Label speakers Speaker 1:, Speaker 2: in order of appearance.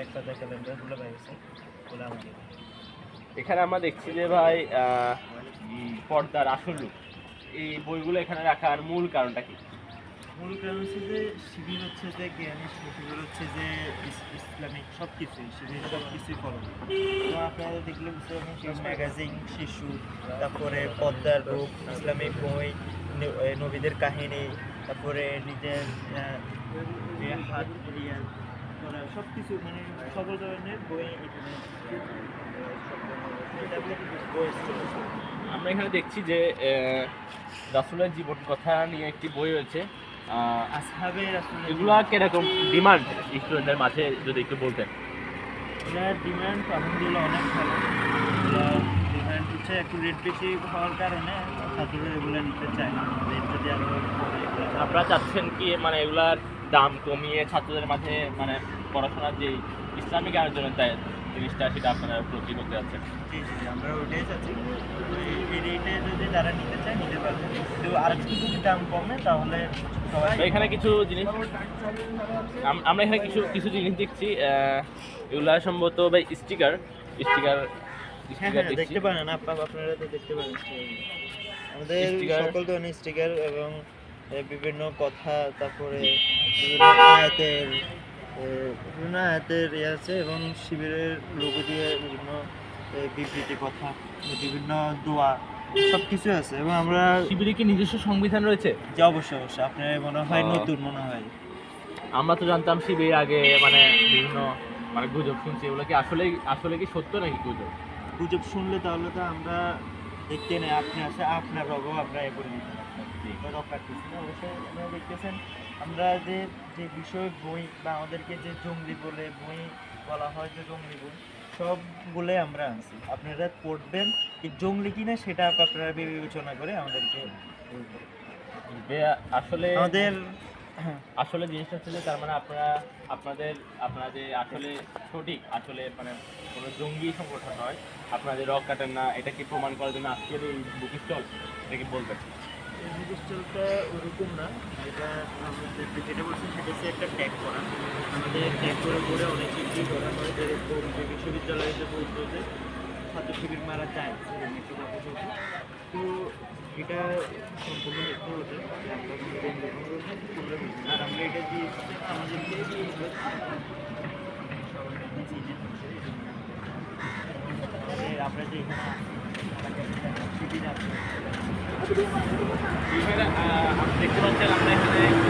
Speaker 1: একটা ক্যালেন্ডার আমাদের
Speaker 2: এখানে আমরা দেখছি যে ভাই পর্দার আসল রূপ। এই বইগুলো এখানে রাখার মূল কারণটা কি?
Speaker 1: মূল কারণ হচ্ছে যে শিবির হচ্ছে যে জ্ঞানী শিবির হচ্ছে যে ইসলামিক সব কিছুই শিবির সব কিছুই ফলো তো আপনারা দেখলে বুঝতে পারবেন ম্যাগাজিন শিশু তারপরে পদ্মার রূপ ইসলামিক বই নবীদের কাহিনী তারপরে নিজের হাত করা সব কিছু মানে সকল ধরনের বই এখানে।
Speaker 2: আমরা এখানে দেখছি যে রাসুলের জীবন কথা নিয়ে একটি বই রয়েছে
Speaker 1: আসহাবে রাসূলের
Speaker 2: এগুলা কীরকম? ডিমান্ড স্টুডেন্টদের মাঝে যদি একটু বলতেন।
Speaker 1: এটার ডিমান্ড আলহামদুলিল্লাহ অনেক ভালো। ডিমান্ড হচ্ছে একটু রেট বেশি হওয়ার কারণে ছাত্ররা এগুলো নিতে চায় না। রেট যদি আরও
Speaker 2: আপনারা চাচ্ছেন কি মানে এগুলার দাম কমিয়ে ছাত্রদের মাঝে মানে পড়াশোনার যে ইসলামিক আয়োজনের দায় জিনিসটা সেটা আপনারা উপলব্ধি করতে যাচ্ছেন।
Speaker 1: জি জি আমরা ওইটাই চাচ্ছি। এই- এই রেটে যদি তারা নিতে চায় নিতে পারবে। কিন্তু আর একটু যদি দাম কমে তাহলে
Speaker 2: এখানে কিছু জিনিস আমরা এখানে কিছু কিছু জিনিস দেখছি। এগুলা সম্ভবত ভাই স্টিকার। স্টিকার
Speaker 1: হ্যাঁ হ্যাঁ দেখতে পারেন আপ- আপনারা তো দেখতে পারেন। আমাদের সকল ধরনের স্টিকার এবং বিভিন্ন কথা তারপরে বিভিন্ন আয়াতের বিভিন্ন আয়াতের ইয়ে আছে এবং শিবিরের লোগো দিয়ে বিভিন্ন বিবৃতি কথা বিভিন্ন দোয়া সব কিছু আছে এবং আমরা
Speaker 2: শিবিরে কি নিজস্ব সংবিধান রয়েছে?
Speaker 1: যে অবশ্যই অবশ্যই। আপনার মনে হয় নতুন মনে হয়?
Speaker 2: আমরা তো জানতাম শিবির আগে মানে বিভিন্ন মানে গুজব শুনছি। এগুলো কি আসলে আসলে কি সত্য নাকি গুজব?
Speaker 1: গুজব শুনলে তাহলে তো আমরা দেখতে নেই আপনি আসে আপনার রগও আমরা এ করে দিতে পারি আপনারা দেখতেছেন আমরা যে যে বিষয় বই বা আমাদেরকে যে জঙ্গলি বলে বই বলা হয় যে জঙ্গলি বই সবগুলো আমরা আনছি। আপনারা পড়বেন কি জঙ্গলি কিনা সেটা আপনারা বিবেচনা করে আমাদেরকে।
Speaker 2: আসলে
Speaker 1: আমাদের
Speaker 2: আসলে জিনিসটা যে তার মানে আপনারা আপনাদের, আপনারা যে আসলে সঠিক, আসলে মানে কোনো জঙ্গি সংগঠন নয়, আপনারা যে রক কাটেন না, এটা কি প্রমাণ করার জন্য আজকের এই বুক স্টল এটা কি বলবেন?
Speaker 1: জিনিসটা ওরকম না, এটা আমাদের যেটা বলছেন সেটা হচ্ছে একটা ট্যাগ করা। আমাদের ট্যাগ করে করে অনেক কিছুই করা হয়, যেরকম যে বিশ্ববিদ্যালয়ে যে ছাত্র শিবির মারা যায় তো এটা সম্পূর্ণ মিথ্যা হতে। আর আমরা এটা দিয়েছি আমাদেরকে
Speaker 2: দেখতে পাচ্ছেন আমরা এখানে